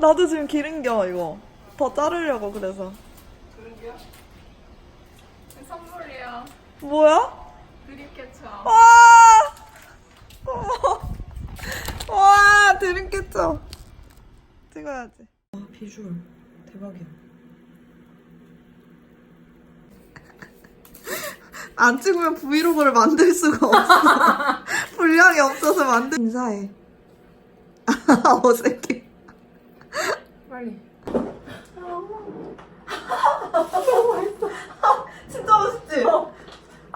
나도 지금 기른 겨, 이거. 더 자르려고, 그래서. 그러게요. 뭐야? 드림캐쳐. 와! 어머. 와, 드림캐쳐. 찍어야지. 아, 비주얼. 대박이야. 안 찍으면 브이로그를 만들 수가 없어. 분량이 없어서 만들. 인사해. 어색해. 빨리. 진짜 맛있지?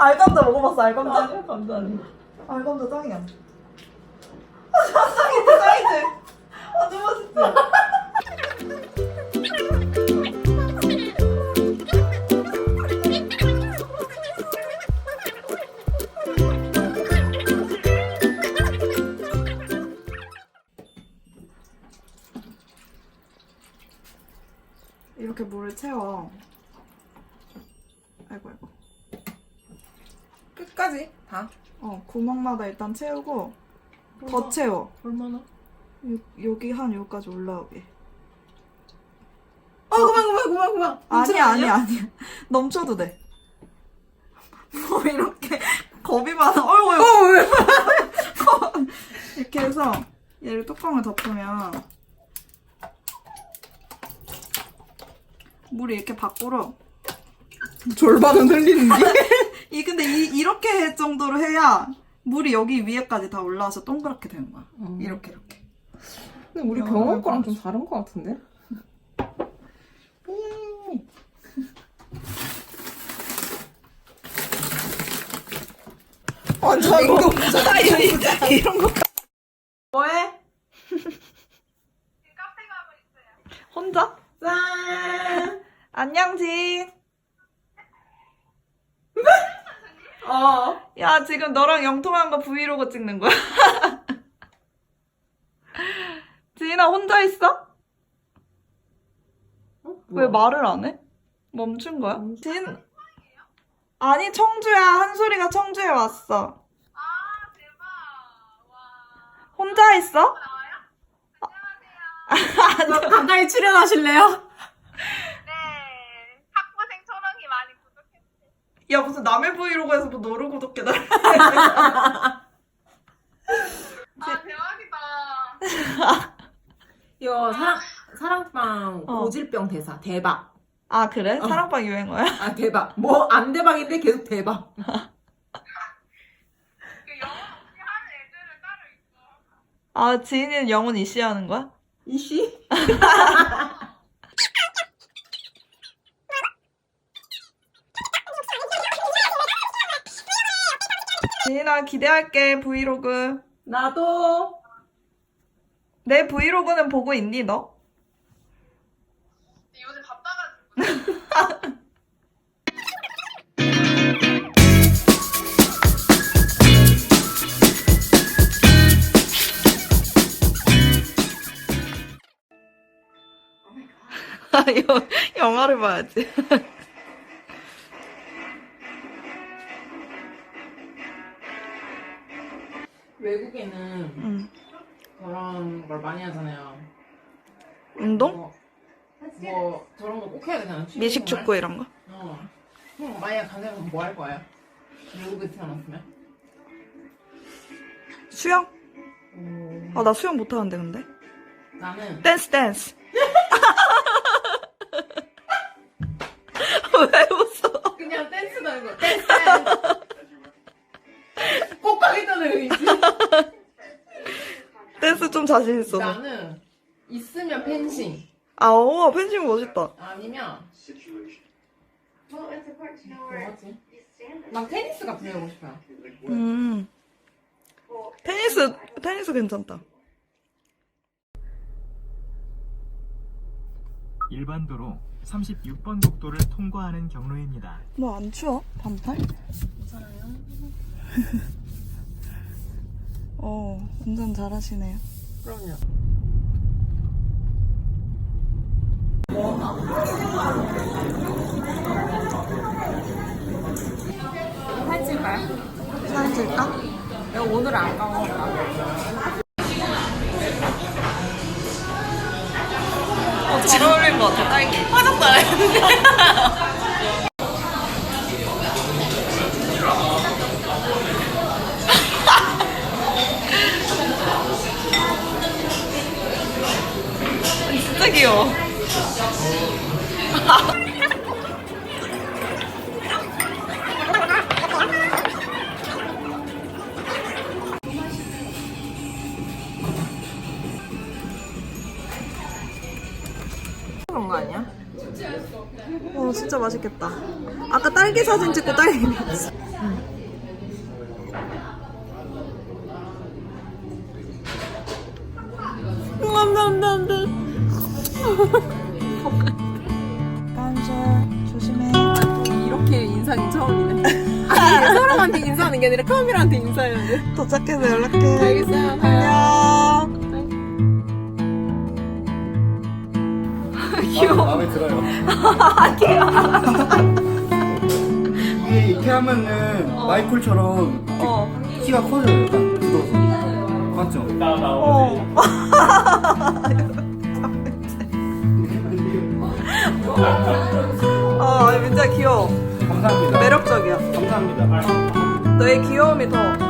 알감자 먹어봤어, 알감자? 아니야 감사합니다. 알감자 짱이야. 아, 짱이지, 짱이지? 아, 너무 맛있지? 이렇게 물을 채워. 아이고, 아이고. 끝까지 다. 어, 구멍마다 일단 채우고 더 채워. 얼마나? 요, 여기 한 여기까지 올라오게. 어 그만 그만 그만 그만. 아니야, 아니야, 아니야. 넘쳐도 돼. 뭐 이렇게 겁이 많아. 어이구, 어이구. 어 왜? 이렇게 해서 얘를 뚜껑을 덮으면 물이 이렇게 밖으로 절반은 흘리는데? 이 근데 이, 이렇게 할 정도로 해야 물이 여기 위에까지 다 올라와서 동그랗게 되는 거야. 음. 이렇게 이렇게. 근데 우리 야, 병원 거랑. 좀 다른 거 같은데? 완전 냉동자. 이런 거. 뭐해? 혼자? 짠. 안녕 지. 어. 야 지금 너랑 영통한 거 브이로그 찍는 거야? 지인아 혼자 있어? 왜 말을 안 해? 멈춘 거야? 멈춘 지인 아니 청주야 한소리가 청주에 왔어. 아 대박. 혼자 있어? 가까이 출연하실래요? 네, 학부생 초롱이 많이 구독해주세요. 야 무슨 남의 브이로그에서 뭐 너를 구독해달래? 아, 대박이다. 이거 사랑 사랑방 어. 고질병 대사 대박. 아 그래? 사랑방 유행어야? 아 대박. 뭐 안 대박인데 계속 대박. 그 영어 없이 하는 애들은 따로 있어. 아 지인이는 영혼 이씨 하는 거야? 이씨? 지인아 기대할게 브이로그. 나도. 내 브이로그는 보고 있니 너? 요새 바빠가지고. 아, 여, 영화를 봐야지. 외국에는 응. 그런 걸 많이 하잖아요. 운동? 뭐, 뭐 저런 거 꼭 해야 되잖아. 미식 축구 이런 거? 어. 그럼 만약 간다면 뭐 할 거야? 외국에 태어났으면? 수영? 오. 아, 나 수영 못하는데, 근데. 나는 댄스, 댄스. 왜 웃어? 그냥 댄스도 하는 거. 댄스 댄스. 꼭 가겠다는 의지. 댄스 좀 자신 있어. 너. 나는 있으면 펜싱 아, 오, 펜싱 멋있다. 아니면 Well, it's important to know where 뭐지? you stand. 난 테니스 같은 거 해보고 싶어요. 음. 테니스, 테니스 괜찮다. 일반 도로 36번 국도를 통과하는 경로입니다. 뭐안 추워? 반팔? 어, 운전 잘하시네요. 그럼요. 살찔까요? 사진 찍을까? 내가 오늘 안 까먹었다. 어, 잘 어울린 것 같아, 딸기. 화장도 안 했는데. 진짜 귀여워. 그런 거 아니야? 어, 진짜 맛있겠다. 아까 딸기 사진 찍고 딸기 깐솔, 조심해. 이렇게 인상이 처음이네. 아니, 사람한테 인사하는 게 아니라 카메라한테 인사했는데. 도착해서 연락해. 알겠어요. 안녕. 마음에 들어요. 이게 이렇게 하면은 마이콜처럼 이렇게 어. 키가 커져요. 약간 굳어서. 맞죠? 어. 아, 민자 귀여워. 감사합니다. 매력적이야. 감사합니다. 너의 귀여움이 더